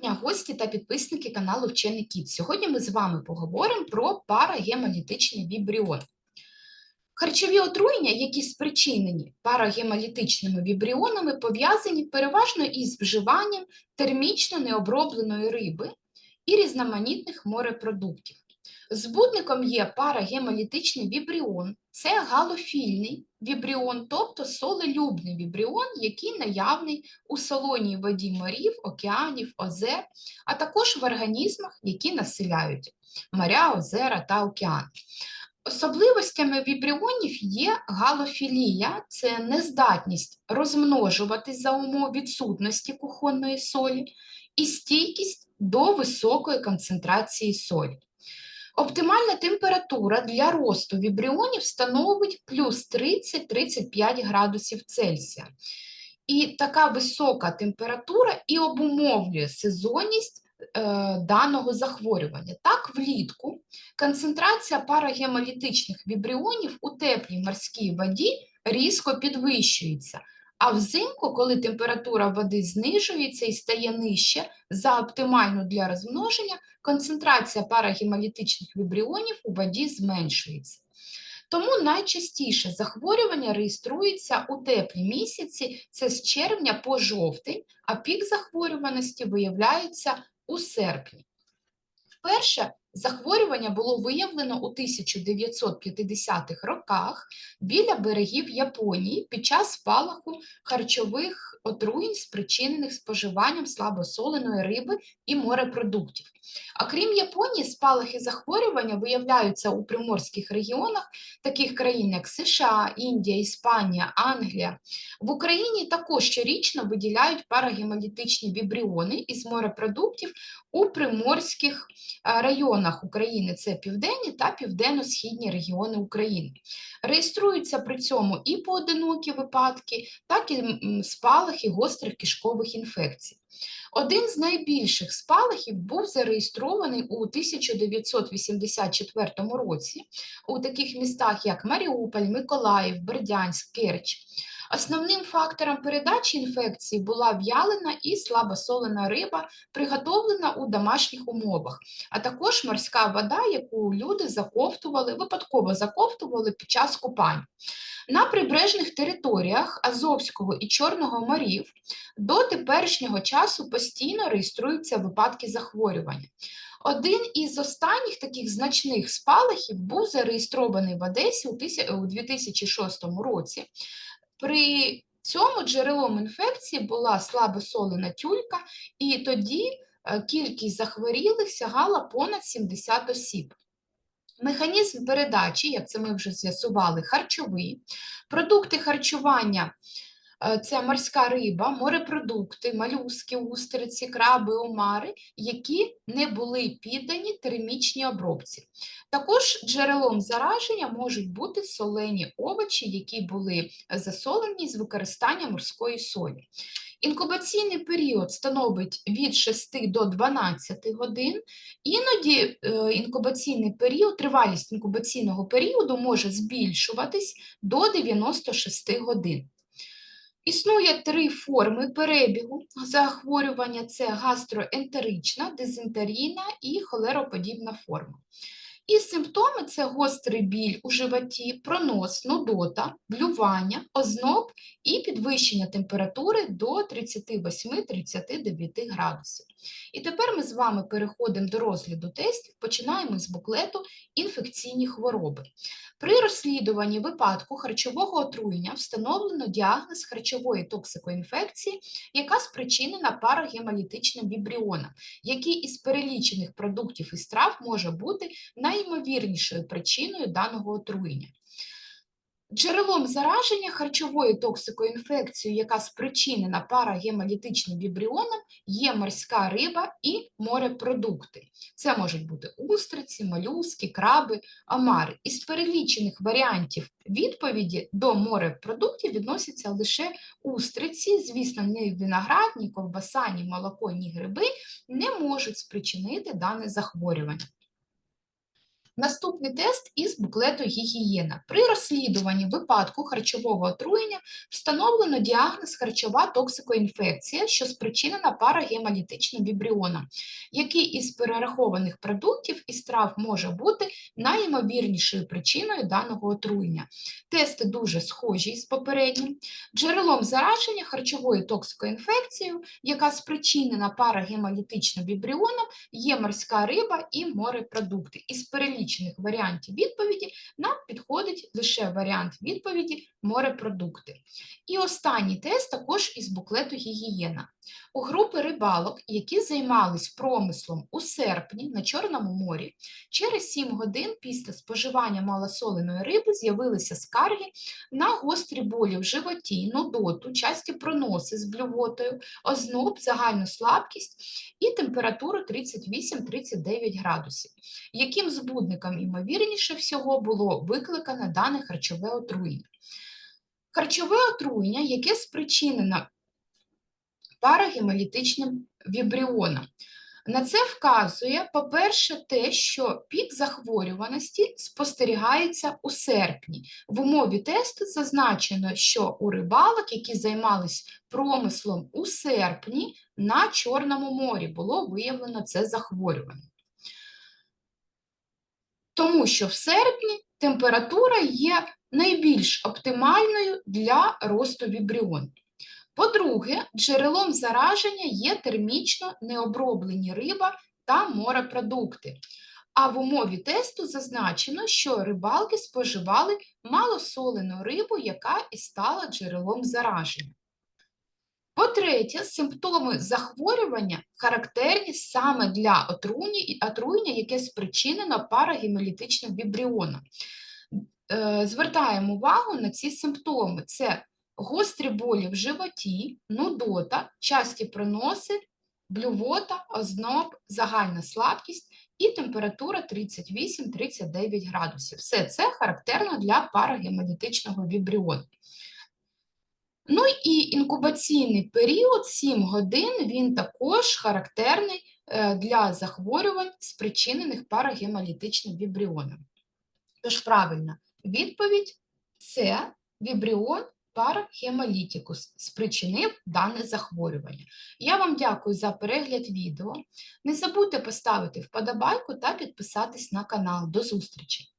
дня, гості та підписники каналу Вчений Кіт. Сьогодні ми з вами поговоримо про парагемолітичний вібріон. Харчові отруєння, які спричинені парагемолітичними вібріонами, пов'язані переважно із вживанням термічно необробленої риби і різноманітних морепродуктів. Збудником є парагемолітичний вібріон, це галофільний вібріон, тобто солелюбний вібріон, який наявний у солоній воді морів, океанів, озер, а також в організмах, які населяють моря, озера та океани. Особливостями вібріонів є галофілія, це нездатність розмножуватись за умов відсутності кухонної солі, і стійкість до високої концентрації солі. Оптимальна температура для росту вібріонів становить плюс 30-35 градусів Цельсія. І така висока температура і обумовлює сезонність е, даного захворювання. Так, влітку концентрація парагемолітичних вібріонів у теплій морській воді різко підвищується, а взимку, коли температура води знижується і стає нижче за оптимальну для розмноження, концентрація парагемолітичних вібріонів у воді зменшується. Тому найчастіше захворювання реєструється у теплі місяці, це з червня по жовтень, а пік захворюваності виявляється у серпні. Вперше захворювання було виявлено у 1950-х роках біля берегів Японії під час спалаху харчових отруєнь, спричинених споживанням слабосоленої риби і морепродуктів. А крім Японії, спалахи захворювання виявляються у приморських регіонах, таких країн, як США, Індія, Іспанія, Англія. В Україні також щорічно виділяють парагемолітичні вібріони із морепродуктів у приморських районах України це південні та південно-східні регіони України. Реєструються при цьому і поодинокі випадки, так і спалахи гострих кишкових інфекцій. Один з найбільших спалахів був зареєстрований у 1984 році у таких містах, як Маріуполь, Миколаїв, Бердянськ, Керч. Основним фактором передачі інфекції була в'ялена і слабосолена риба, приготовлена у домашніх умовах, а також морська вода, яку люди заковтували, випадково заковтували під час купань. На прибережних територіях Азовського і Чорного морів до теперішнього часу постійно реєструються випадки захворювання. Один із останніх таких значних спалахів був зареєстрований в Одесі у 2006 році. При цьому джерелом інфекції була слабосолена тюлька, і тоді е, кількість захворілих сягала понад 70 осіб. Механізм передачі, як це ми вже з'ясували, харчовий, продукти харчування це морська риба, морепродукти, малюски, устриці, краби, омари, які не були піддані термічній обробці. Також джерелом зараження можуть бути солені овочі, які були засолені з використанням морської солі. Інкубаційний період становить від 6 до 12 годин, іноді е, інкубаційний період, тривалість інкубаційного періоду може збільшуватись до 96 годин. Існує три форми перебігу захворювання: це гастроентерична, дизентерійна і холероподібна форма. І симптоми це гострий біль у животі, пронос, нудота, блювання, озноб і підвищення температури до 38-39 градусів. І тепер ми з вами переходимо до розгляду тестів, починаємо з буклету інфекційні хвороби. При розслідуванні випадку харчового отруєння встановлено діагноз харчової токсикоінфекції, яка спричинена парагемолітичним вібріоном, який із перелічених продуктів і страв може бути найімовірнішою причиною даного отруєння. Джерелом зараження харчовою токсикоінфекцією, яка спричинена парагемолітичним вібріоном, є морська риба і морепродукти. Це можуть бути устриці, молюски, краби, омари. Із перелічених варіантів відповіді до морепродуктів відносяться лише устриці, звісно, ні виноград, ні ковбаса, ні молоко, ні гриби не можуть спричинити дане захворювання. Наступний тест із буклету гігієна. При розслідуванні випадку харчового отруєння встановлено діагноз харчова токсикоінфекція, що спричинена парагемолітичним вібріоном, який із перерахованих продуктів і страв може бути найімовірнішою причиною даного отруєння. Тести дуже схожі з попереднім. Джерелом зараження харчовою токсикоінфекцією, яка спричинена парагемолітичним вібріоном, є морська риба і морепродукти. Із перелічених варіантів відповіді нам підходить лише варіант відповіді морепродукти. І останній тест також із буклету гігієна. У групи рибалок, які займались промислом у серпні на Чорному морі, через 7 годин після споживання малосоленої риби з'явилися скарги на гострі болі в животі, нудоту, часті проноси з блювотою, озноб, загальну слабкість і температуру 38-39 градусів, яким збудником, ймовірніше всього, було викликане дане харчове отруєння. Харчове отруєння, яке спричинено парагемолітичним вібріоном. На це вказує, по-перше, те, що пік захворюваності спостерігається у серпні. В умові тесту зазначено, що у рибалок, які займались промислом у серпні, на Чорному морі було виявлено це захворювання. Тому що в серпні температура є найбільш оптимальною для росту вібріону. По-друге, джерелом зараження є термічно необроблені риба та морепродукти. А в умові тесту зазначено, що рибалки споживали малосолену рибу, яка і стала джерелом зараження. По-третє, симптоми захворювання характерні саме для отруєння, яке спричинено парагемолітичним вібріоном. Е, Звертаємо увагу на ці симптоми. Це гострі болі в животі, нудота, часті проноси, блювота, озноб, загальна слабкість і температура 38-39 градусів. Все це характерно для парагемолітичного вібріону. Ну і інкубаційний період 7 годин, він також характерний е, для захворювань, спричинених парагемолітичним вібріоном. Тож правильна відповідь це вібріон парагемолітикус спричинив дане захворювання. Я вам дякую за перегляд відео. Не забудьте поставити вподобайку та підписатись на канал. До зустрічі!